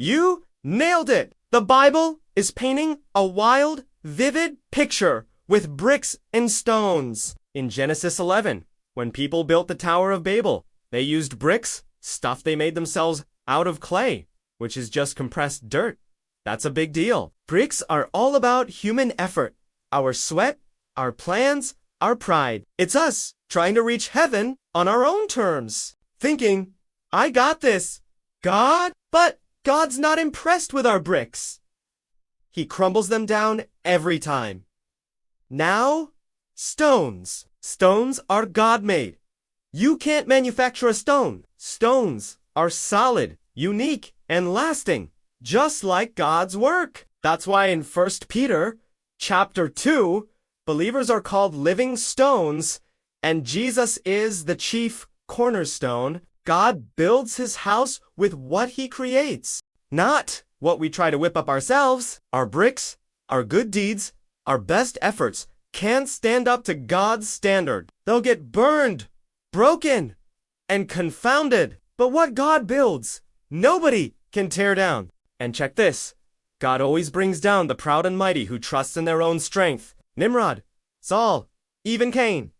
You nailed it! The Bible is painting a wild, vivid picture with bricks and stones. In Genesis 11, when people built the Tower of Babel, they used bricks, stuff they made themselves out of clay, which is just compressed dirt. That's a big deal. Bricks are all about human effort, our sweat, our plans, our pride. It's us trying to reach heaven on our own terms, thinking, I got this, God. But God's not impressed with our bricks. He crumbles them down every time. Now, stones. Stones are God made. You can't manufacture a stone. Stones are solid, unique, and lasting, just like God's work. That's why in 1 Peter chapter 2, believers are called living stones, and Jesus is the chief cornerstone. God builds his house with what he creates, not what we try to whip up ourselves. Our bricks, our good deeds, our best efforts can't stand up to God's standard. They'll get burned, broken, and confounded. But what God builds, nobody can tear down. And check this God always brings down the proud and mighty who trust in their own strength. Nimrod, Saul, even Cain.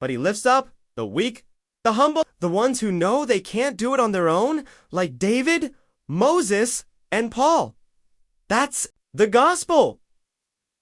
But he lifts up the weak, the humble, the ones who know they can't do it on their own, like David, Moses, and Paul. That's the gospel.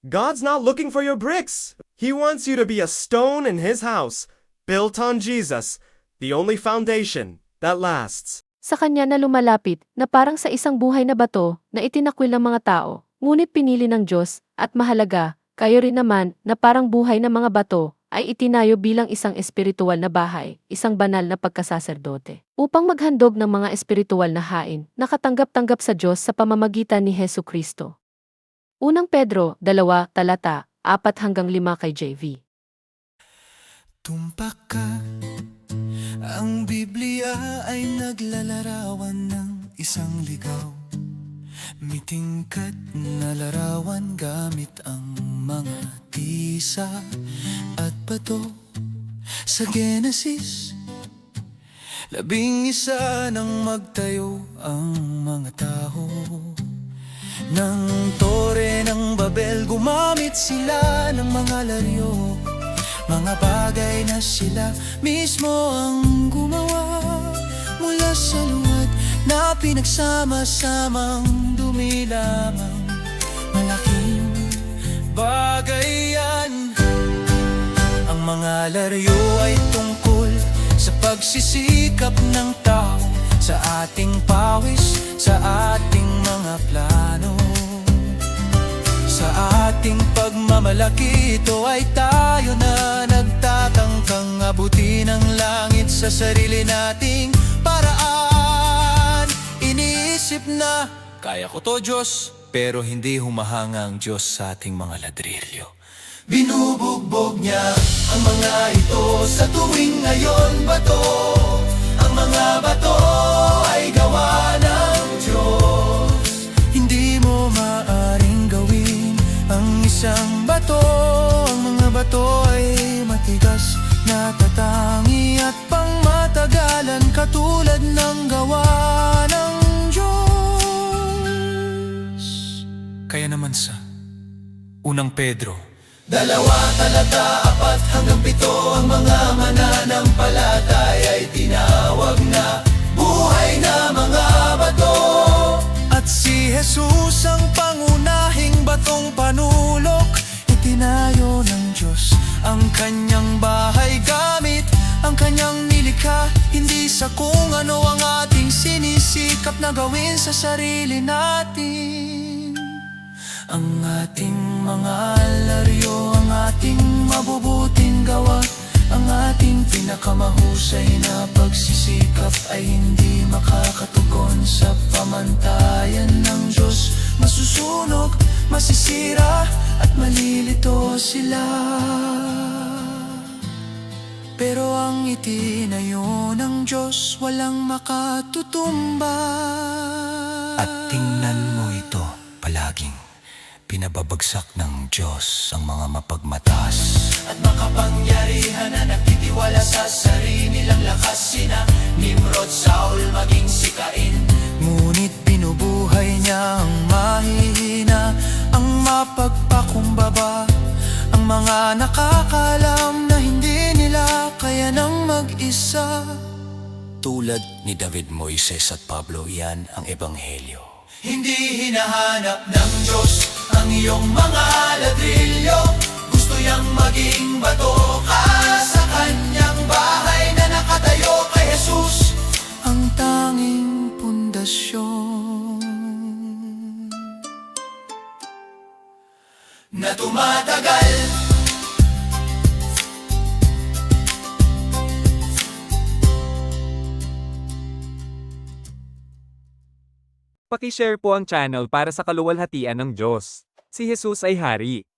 God's not looking for your bricks. He wants you to be a stone in his house, built on Jesus, the only foundation that lasts. Sa kanya na lumalapit na parang sa isang buhay na bato na itinakwil ng mga tao, ngunit pinili ng Diyos at mahalaga, kayo rin naman na parang buhay ng mga bato ay itinayo bilang isang espiritual na bahay, isang banal na pagkasaserdote, upang maghandog ng mga espiritual na hain, nakatanggap-tanggap sa Diyos sa pamamagitan ni Heso Kristo. Unang Pedro, 2, talata, 4 hanggang 5 kay JV. Tumpak ka Ang Biblia ay naglalarawan ng isang ligaw Mitingkat na larawan gamit ang mga tisa at bato. Sa Genesis Labing isa nang magtayo ang mga tao. Nang tore ng Babel Gumamit sila ng mga laryo. Mga bagay na sila mismo ang gumawa Mula sa luwad na pinagsama-samang dumi lamang. Malaking bagay yan. Ang mga laryo ay tungkol sa pagsisikap ng tao Sa ating pawis, sa ating mga plano. Sa ating pagmamalaki ito ay tayo na nagtatangkang abutin ang langit sa sarili nating Iniisip na kaya ko to Diyos. Pero hindi humahanga ang Diyos sa ating mga ladrilyo. Binubugbog niya ang mga ito sa tuwing ngayon bato. Ang mga bato ay gawa ng Diyos. Hindi mo maaring gawin ang isang bato. Ang mga bato ay matigas na tatangi at pangmatagalan Katulad ng gawa Kaya naman sa Unang Pedro. Dalawa talata, apat hanggang pito Ang mga mananampalatay ay tinawag na Buhay na mga bato. At si Jesus ang pangunahing batong panulok. Itinayo ng Diyos ang kanyang bahay gamit Ang kanyang nilikha Hindi sa kung ano ang ating sinisikap na gawin sa sarili natin ang ating mga laryo, ang ating mabubuting gawa Ang ating pinakamahusay na pagsisikap ay hindi makakatugon Sa pamantayan ng Diyos. Masusunog, masisira at malilito sila. Pero ang itinayo ng Diyos walang makatutumba. At Pinababagsak ng Diyos ang mga mapagmatas. At makapangyarihan na nagtitiwala sa sarili nilang lakas Sina Nimrod, Saul, maging si Cain. Ngunit binubuhay niya ang mahihina Ang mapagpakumbaba Ang mga nakakalam na hindi nila kaya nang mag-isa. Tulad ni David Moises at Pablo, yan ang Ebanghelyo. Hindi hinahanap ng Diyos iyong mga ladrilyo Gusto niyang maging bato ka sa kanyang bahay na nakatayo kay Jesus Ang tanging pundasyon Na tumatagal Pakishare po ang channel para sa kaluwalhatian ng Diyos. Si Jesus ay Hari.